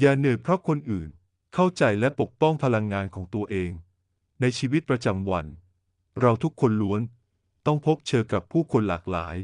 อย่าเหนื่อยเพราะคนอื่น เข้าใจและปกป้องพลังงานของตัวเอง ในชีวิตประจำวัน เราทุกคนล้วน ต้องพบเจอกับผู้คนหลากหลาย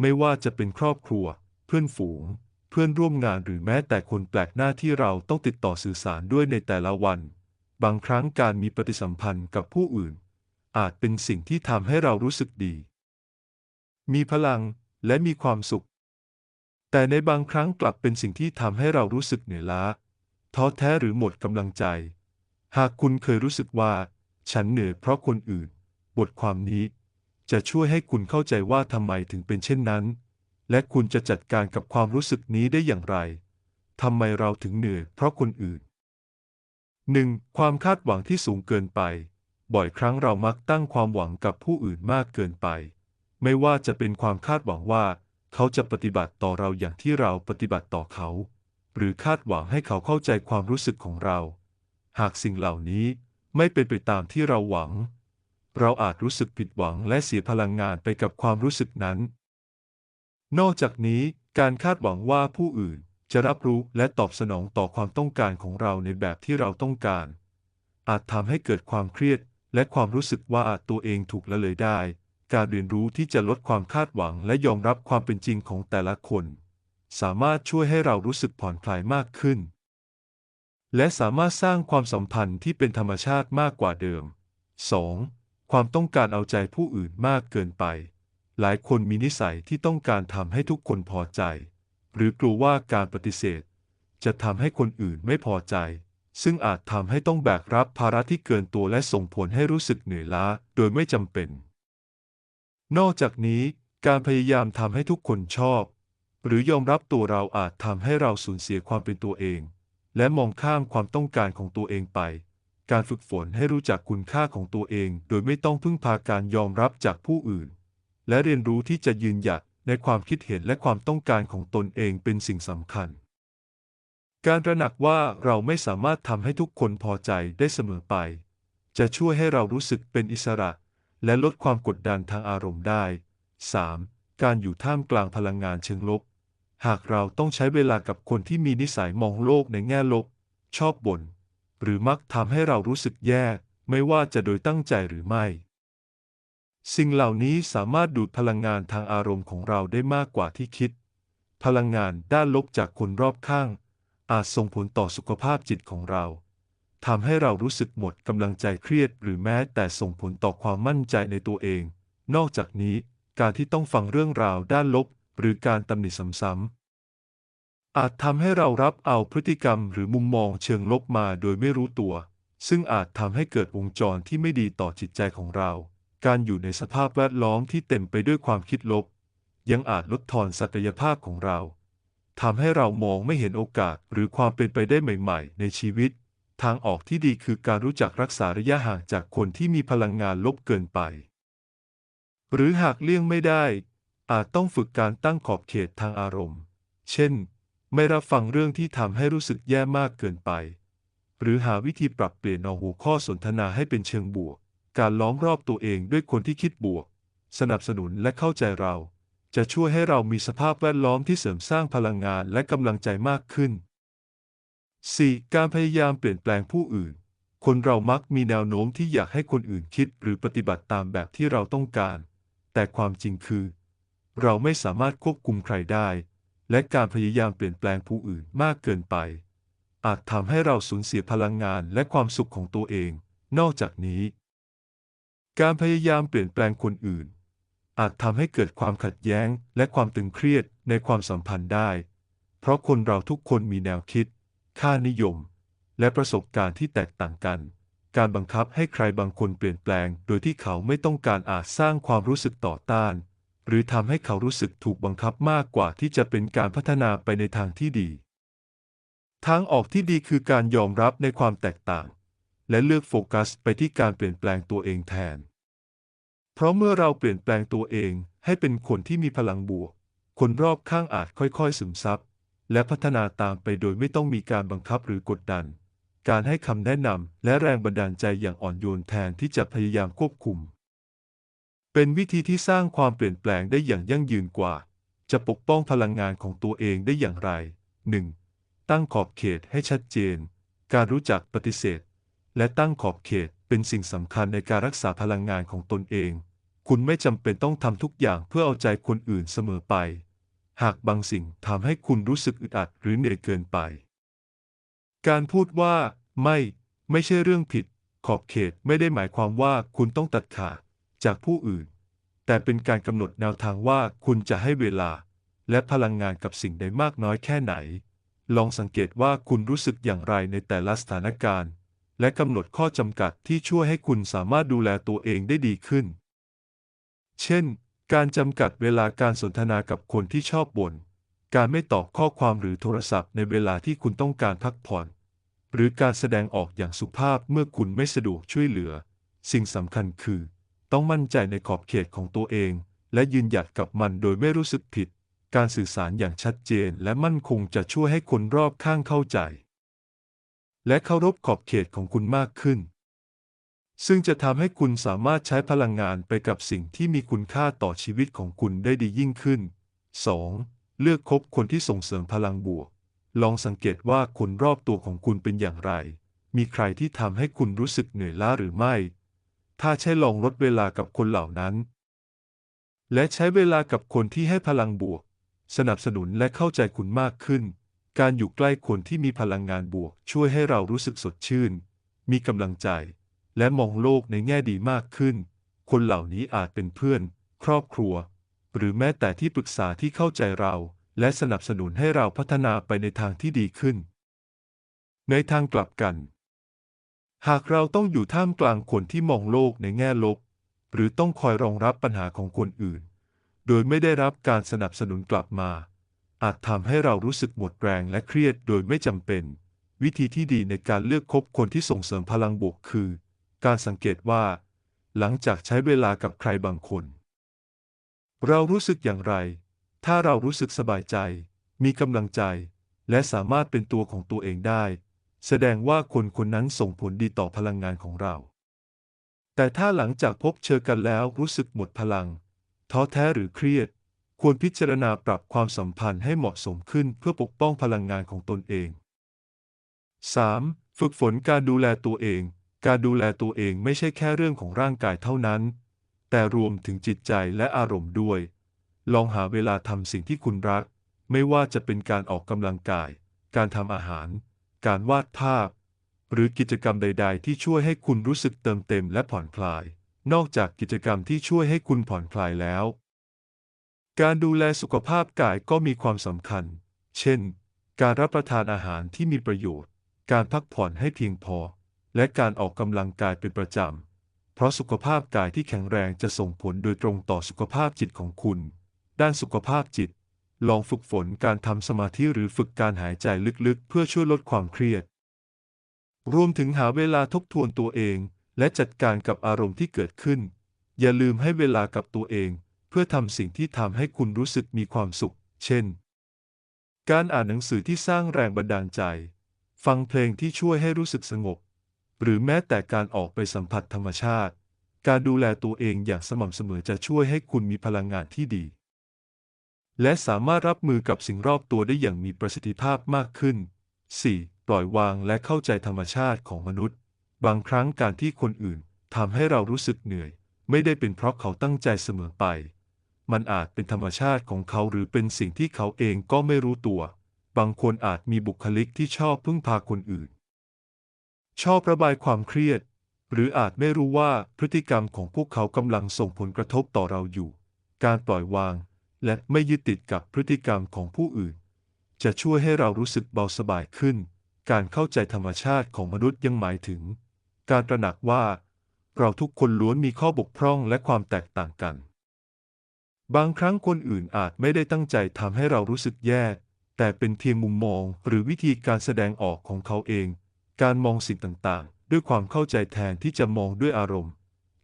ไม่ว่าจะเป็นครอบครัว เพื่อนฝูง เพื่อนร่วมงานหรือแม้แต่คนแปลกหน้าที่เราต้องติดต่อสื่อสารด้วยในแต่ละวัน บางครั้งการมีปฏิสัมพันธ์กับผู้อื่น อาจเป็นสิ่งที่ทำให้เรารู้สึกดี มีพลังและมีความสุข แต่ในบางครั้งกลับเป็นสิ่งที่ทำให้เรารู้สึกเหนื่อยล้า ท้อแท้หรือหมดกำลังใจ หากคุณเคยรู้สึกว่า ฉันเหนื่อยเพราะคนอื่น บทความนี้ จะช่วยให้คุณเข้าใจว่าทำไมถึงเป็นเช่นนั้น และคุณจะจัดการกับความรู้สึกนี้ได้อย่างไรทำไมเราถึงเหนื่อยเพราะคนอื่น 1. ความคาดหวังที่สูงเกินไป บ่อยครั้งเรามักตั้งความหวังกับผู้อื่นมากเกินไป ไม่ว่าจะเป็นความคาดหวังว่า เขาจะปฏิบัติต่อเราอย่างที่เราปฏิบัติต่อเขา หรือคาดหวังให้เขาเข้าใจความรู้สึกของเรา หากสิ่งเหล่านี้ไม่เป็นไปตามที่เราหวัง เราอาจรู้สึกผิดหวังและเสียพลังงานไปกับความรู้สึกนั้น นอกจากนี้การคาดหวังว่าผู้อื่นจะรับรู้และตอบสนองต่อความต้องการของเราในแบบที่เราต้องการ อาจทำให้เกิดความเครียดและความรู้สึกว่าตัวเองถูกละเลยได้ การเรียนรู้ที่จะลดความคาดหวังและยอมรับความเป็นจริงของแต่ละคน สามารถช่วยให้เรารู้สึกผ่อนคลายมากขึ้น และสามารถสร้างความสัมพันธ์ที่เป็นธรรมชาติมากกว่าเดิม 2. ความต้องการเอาใจผู้อื่นมากเกินไป หลายคนมีนิสัยที่ต้องการทำให้ทุกคนพอใจ หรือกลัวว่าการปฏิเสธ จะทำให้คนอื่นไม่พอใจซึ่งอาจทำให้ต้องแบกรับภาระที่เกินตัวและส่งผลให้รู้สึกเหนื่อยล้า โดยไม่จำเป็น นอกจากนี้การพยายามทำให้ทุกคนชอบ หรือยอมรับตัวเราอาจทำให้เราสูญเสียความเป็นตัวเอง และมองข้ามความต้องการของตัวเองไป การฝึกฝนให้รู้จักคุณค่าของตัวเอง โดยไม่ต้องพึ่งพาการยอมรับจากผู้อื่น และเรียนรู้ที่จะยืนหยัดในความคิดเห็นและความต้องการของตนเองเป็นสิ่งสำคัญ การระหนักว่าเราไม่สามารถทำให้ทุกคนพอใจได้เสมอไป จะช่วยให้เรารู้สึกเป็นอิสระ และลดความกดดันทางอารมณ์ได้ 3. การอยู่ท่ามกลางพลังงานเชิงลบ หากเราต้องใช้เวลากับคนที่มีนิสัยมองโลกในแง่ลบ ชอบบ่น หรือมักทำให้เรารู้สึกแย่ ไม่ว่าจะโดยตั้งใจหรือไม่ สิ่งเหล่านี้สามารถดูดพลังงานทางอารมณ์ของเราได้มากกว่าที่คิด พลังงานด้านลบจากคนรอบข้าง อาจส่งผลต่อสุขภาพจิตของเรา ทำให้เรารู้สึกหมดกำลังใจเครียด หรือแม้แต่ส่งผลต่อความมั่นใจในตัวเอง นอกจากนี้ การที่ต้องฟังเรื่องราวด้านลบ หรือการตำหนิซ้ำๆอาจทำให้เรารับเอาพฤติกรรมหรือมุมมองเชิงลบมาโดยไม่รู้ตัว ซึ่งอาจทำให้เกิดวงจรที่ไม่ดีต่อจิตใจของเรา การอยู่ในสภาพแวดล้อมที่เต็มไปด้วยความคิดลบ ยังอาจลดทอนศักยภาพของเราทำให้เรามองไม่เห็นโอกาสหรือความเป็นไปได้ใหม่ ๆ ในชีวิต ทางออกที่ดีคือการรู้จักรักษาระยะห่างจากคนที่มีพลังงานลบเกินไป หรือหากเลี่ยงไม่ได้ อาจต้องฝึกการตั้งขอบเขตทางอารมณ์ เช่น ไม่รับฟังเรื่องที่ทำให้รู้สึกแย่มากเกินไป หรือหาวิธีปรับเปลี่ยนเอาหัวข้อสนทนาให้เป็นเชิงบวก การล้อมรอบตัวเองด้วยคนที่คิดบวก สนับสนุนและเข้าใจเรา จะช่วยให้เรามีสภาพแวดล้อมที่เสริมสร้างพลังงานและกำลังใจมากขึ้น 4. การพยายามเปลี่ยนแปลงผู้อื่น คนเรามักมีแนวโน้มที่อยากให้คนอื่นคิดหรือปฏิบัติตามแบบที่เราต้องการ แต่ความจริงคือ เราไม่สามารถควบคุมใครได้ และการพยายามเปลี่ยนแปลงผู้อื่นมากเกินไป อาจทำให้เราสูญเสียพลังงานและความสุขของตัวเอง นอกจากนี้ การพยายามเปลี่ยนแปลงคนอื่น อาจทำให้เกิดความขัดแย้งและความตึงเครียดในความสัมพันธ์ได้ เพราะคนเราทุกคนมีแนวคิด ค่านิยม และประสบการณ์ที่แตกต่างกัน การบังคับให้ใครบางคนเปลี่ยนแปลง โดยที่เขาไม่ต้องการอาจสร้างความรู้สึกต่อต้าน หรือทำให้เขารู้สึกถูกบังคับมากกว่าที่จะเป็นการพัฒนาไปในทางที่ดี ทางออกที่ดีคือการยอมรับในความแตกต่าง และเลือกโฟกัสไปที่การเปลี่ยนแปลงตัวเองแทน เพราะเมื่อเราเปลี่ยนแปลงตัวเองให้เป็นคนที่มีพลังบวก คนรอบข้างอาจค่อยๆ ซึมซับ และพัฒนาตามไปโดยไม่ต้องมีการบังคับหรือกดดัน การให้คำแนะนำและแรงบันดาลใจอย่างอ่อนโยนแทนที่จะพยายามควบคุม เป็นวิธีที่สร้างความเปลี่ยนแปลงได้อย่างยั่งยืนกว่า จะปกป้องพลังงานของตัวเองได้อย่างไร 1. ตั้งขอบเขตให้ชัดเจน การรู้จักปฏิเสธ และตั้งขอบเขตเป็นสิ่งสำคัญในการรักษาพลังงานของตนเอง คุณไม่จำเป็นต้องทำทุกอย่างเพื่อเอาใจคนอื่นเสมอไป หากบางสิ่งทำให้คุณรู้สึกอึดอัดหรือเหนื่อยเกินไป การพูดว่าไม่ ไม่ใช่เรื่องผิด ขอบเขตไม่ได้หมายความว่าคุณต้องตัดขาดจากผู้อื่น แต่เป็นการกำหนดแนวทางว่าคุณจะให้เวลา และพลังงานกับสิ่งใดมากน้อยแค่ไหน ลองสังเกตว่าคุณรู้สึกอย่างไรในแต่ละสถานการณ์ และกำหนดข้อจำกัดที่ช่วยให้คุณสามารถดูแลตัวเองได้ดีขึ้น เช่น การจำกัดเวลาการสนทนากับคนที่ชอบบ่น การไม่ตอบข้อความหรือโทรศัพท์ในเวลาที่คุณต้องการพักผ่อน หรือการแสดงออกอย่างสุภาพเมื่อคุณไม่สะดวกช่วยเหลือ สิ่งสำคัญคือ ต้องมั่นใจในขอบเขตของตัวเอง และยืนหยัดกับมันโดยไม่รู้สึกผิด การสื่อสารอย่างชัดเจนและมั่นคงจะช่วยให้คนรอบข้างเข้าใจ และเคารพขอบเขตของคุณมากขึ้น ซึ่งจะทำให้คุณสามารถใช้พลังงานไปกับสิ่งที่มีคุณค่าต่อชีวิตของคุณได้ดียิ่งขึ้น 2. เลือกคบคนที่ส่งเสริมพลังบวก ลองสังเกตว่าคนรอบตัวของคุณเป็นอย่างไร มีใครที่ทำให้คุณรู้สึกเหนื่อยล้าหรือไม่ ถ้าใช่ลองลดเวลากับคนเหล่านั้น และใช้เวลากับคนที่ให้พลังบวก สนับสนุนและเข้าใจคุณมากขึ้น การอยู่ใกล้คนที่มีพลังงานบวก ช่วยให้เรารู้สึกสดชื่น มีกำลังใจ และมองโลกในแง่ดีมากขึ้น คนเหล่านี้อาจเป็นเพื่อน ครอบครัว หรือแม้แต่ที่ปรึกษาที่เข้าใจเรา และสนับสนุนให้เราพัฒนาไปในทางที่ดีขึ้น ในทางกลับกัน หากเราต้องอยู่ท่ามกลางคนที่มองโลกในแง่ลบ หรือต้องคอยรองรับปัญหาของคนอื่น โดยไม่ได้รับการสนับสนุนกลับมา อาจทำให้เรารู้สึกหมดแรงและเครียดโดยไม่จำเป็น วิธีที่ดีในการเลือกคบคนที่ส่งเสริมพลังบวกคือ การสังเกตว่า หลังจากใช้เวลากับใครบางคน เรารู้สึกอย่างไร ถ้าเรารู้สึกสบายใจ มีกำลังใจ และสามารถเป็นตัวของตัวเองได้ แสดงว่าคนคนนั้นส่งผลดีต่อพลังงานของเรา แต่ถ้าหลังจากพบเจอกันแล้วรู้สึกหมดพลัง ท้อแท้หรือเครียด ควรพิจารณาปรับความสัมพันธ์ให้เหมาะสมขึ้นเพื่อปกป้องพลังงานของตนเอง 3. ฝึกฝนการดูแลตัวเอง การดูแลตัวเองไม่ใช่แค่เรื่องของร่างกายเท่านั้น แต่รวมถึงจิตใจและอารมณ์ด้วย ลองหาเวลาทำสิ่งที่คุณรัก ไม่ว่าจะเป็นการออกกำลังกาย การทำอาหาร การวาดภาพ หรือกิจกรรมใด ๆ ที่ช่วยให้คุณรู้สึกเติมเต็มและผ่อนคลาย นอกจากกิจกรรมที่ช่วยให้คุณผ่อนคลายแล้ว การดูแลสุขภาพกายก็มีความสำคัญ เช่น การรับประทานอาหารที่มีประโยชน์ การพักผ่อนให้เพียงพอ และการออกกำลังกายเป็นประจำ เพราะสุขภาพกายที่แข็งแรงจะส่งผลโดยตรงต่อสุขภาพจิตของคุณ ด้านสุขภาพจิต ลองฝึกฝนการทำสมาธิหรือฝึกการหายใจลึกๆ เพื่อช่วยลดความเครียด รวมถึงหาเวลาทบทวนตัวเอง และจัดการกับอารมณ์ที่เกิดขึ้น อย่าลืมให้เวลากับตัวเอง เพื่อทำสิ่งที่ทำให้คุณรู้สึกมีความสุข เช่น การอ่านหนังสือที่สร้างแรงบันดาลใจ ฟังเพลงที่ช่วยให้รู้สึกสงบ หรือแม้แต่การออกไปสัมผัสธรรมชาติ การดูแลตัวเองอย่างสม่ำเสมอจะช่วยให้คุณมีพลังงานที่ดี และสามารถรับมือกับสิ่งรอบตัวได้อย่างมีประสิทธิภาพมากขึ้น 4. ปล่อยวางและเข้าใจธรรมชาติของมนุษย์ บางครั้งการที่คนอื่นทำให้เรารู้สึกเหนื่อย ไม่ได้เป็นเพราะเขาตั้งใจเสมอไป มันอาจเป็นธรรมชาติของเขาหรือเป็นสิ่งที่เขาเองก็ไม่รู้ตัว บางคนอาจมีบุคลิกที่ชอบพึ่งพาคนอื่น ชอบระบายความเครียด หรืออาจไม่รู้ว่าพฤติกรรมของพวกเขากำลังส่งผลกระทบต่อเราอยู่ การปล่อยวาง และไม่ยึดติดกับพฤติกรรมของผู้อื่น จะช่วยให้เรารู้สึกเบาสบายขึ้น การเข้าใจธรรมชาติของมนุษย์ยังหมายถึง การตระหนักว่า เราทุกคนล้วนมีข้อบกพร่องและความแตกต่างกัน บางครั้งคนอื่นอาจไม่ได้ตั้งใจทำให้เรารู้สึกแย่ แต่เป็นเพียงมุมมองหรือวิธีการแสดงออกของเขาเอง การมองสิ่งต่างๆ ด้วยความเข้าใจแทนที่จะมองด้วยอารมณ์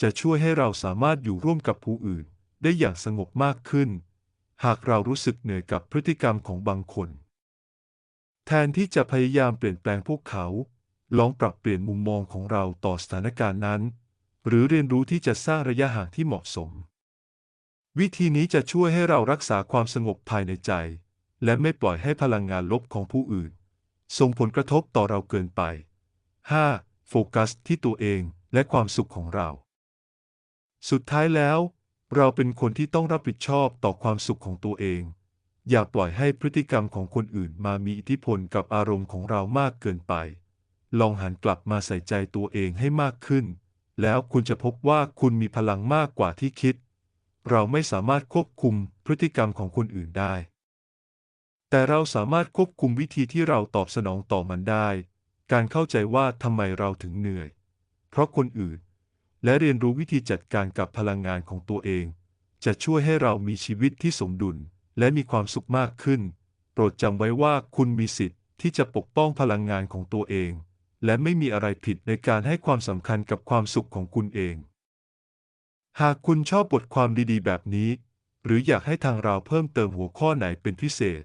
จะช่วยให้เราสามารถอยู่ร่วมกับผู้อื่น ได้อย่างสงบมากขึ้น หากเรารู้สึกเหนื่อยกับพฤติกรรมของบางคน แทนที่จะพยายามเปลี่ยนแปลงพวกเขา ลองปรับเปลี่ยนมุมมองของเราต่อสถานการณ์นั้น หรือเรียนรู้ที่จะสร้างระยะห่างที่เหมาะสม วิธีนี้จะช่วยให้เรารักษาความสงบภายในใจ และไม่ปล่อยให้พลังงานลบของผู้อื่น ส่งผลกระทบต่อเราเกินไป 5. โฟกัสที่ตัวเองและความสุขของเรา สุดท้ายแล้ว เราเป็นคนที่ต้องรับผิดชอบต่อความสุขของตัวเอง อย่าปล่อยให้พฤติกรรมของคนอื่นมามีอิทธิพลกับอารมณ์ของเรามากเกินไป ลองหันกลับมาใส่ใจตัวเองให้มากขึ้น แล้วคุณจะพบว่าคุณมีพลังมากกว่าที่คิด เราไม่สามารถควบคุมพฤติกรรมของคนอื่นได้ แต่เราสามารถควบคุมวิธีที่เราตอบสนองต่อมันได้ การเข้าใจว่าทำไมเราถึงเหนื่อย เพราะคนอื่น และเรียนรู้วิธีจัดการกับพลังงานของตัวเอง จะช่วยให้เรามีชีวิตที่สมดุลและมีความสุขมากขึ้น โปรดจำไว้ว่าคุณมีสิทธิ์ที่จะปกป้องพลังงานของตัวเอง และไม่มีอะไรผิดในการให้ความสำคัญกับความสุขของคุณเอง หากคุณชอบบทความดีๆ แบบนี้ หรืออยากให้ทางเราเพิ่มเติมหัวข้อไหนเป็นพิเศษ